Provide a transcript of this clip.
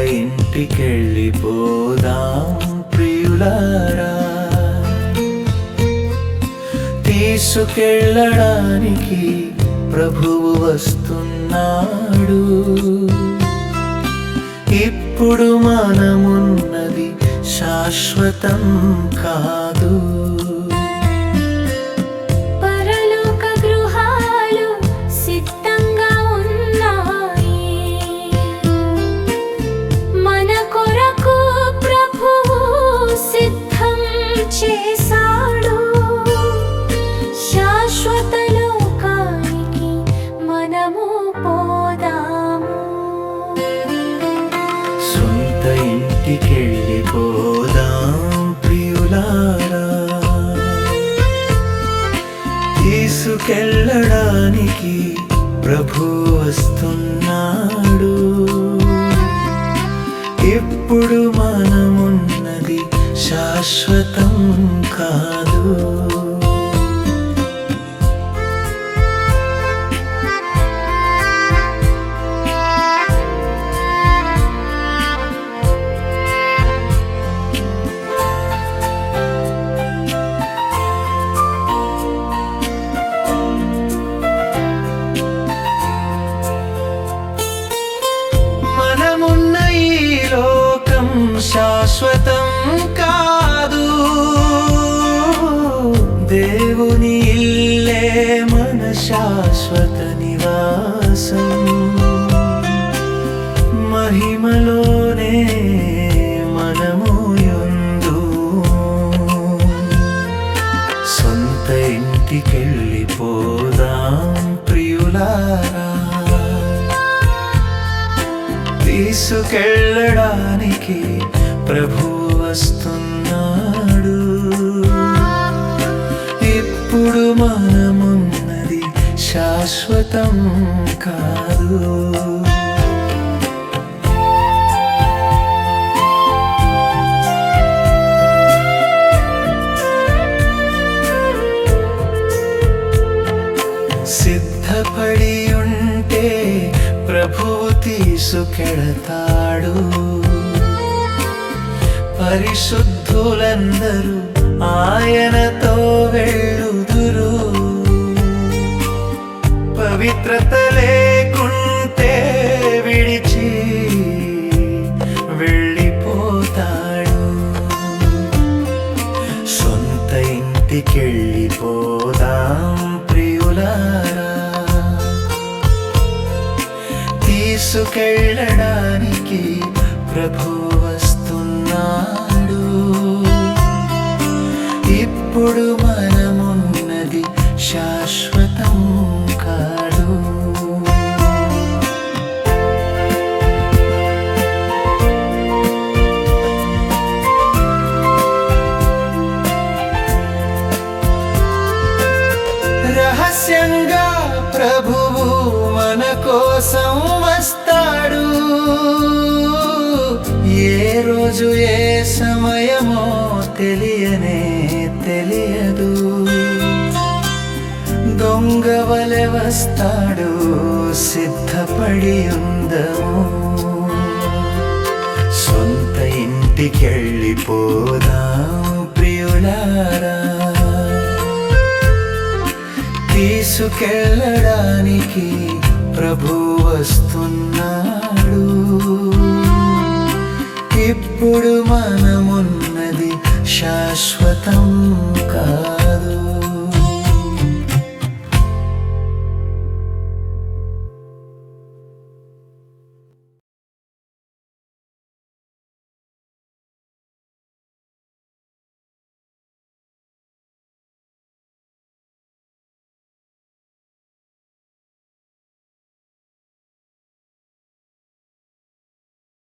ఇంటికెళ్ళిపోదాం ప్రియులారా. తీసుకెళ్ళడానికి ప్రభువు వస్తున్నాడు. ఇప్పుడు మనమున్నది శాశ్వతం కాదు. పోదాము. సొంత ఇంటికెళ్ళిపోదాం ప్రియులారా. తీసుకెళ్ళడానికి ప్రభు వస్తున్నాడు. ఇప్పుడు సొంత ఇంటికెళ్ళిపోదాం ప్రియులారా. తీసుకెళ్ళడానికి ప్రభు వస్తున్నాడు. ఇప్పుడు మనమున్నది శాశ్వతం కాదు. తీసుకెడతాడు. పరిశుద్ధులందరూ ఆయనతో వెళ్ళుదురు. పవిత్రత తీసుకెళ్ళడానికి ప్రభు వస్తున్నాడు. ఇప్పుడు మనమున్నది శాశ్వతం కాదు. రహస్యంగా ప్రభు ఏ రోజు ఏ సమయమో తెలియనే తెలియదు. దొంగ వలె వస్తాడు సిద్ధపడి ఉందము. సొంత ఇంటికెళ్ళిపోదాం ప్రియులారా. తీసుకెళ్ళడానికి శాశ్వతం కాదు.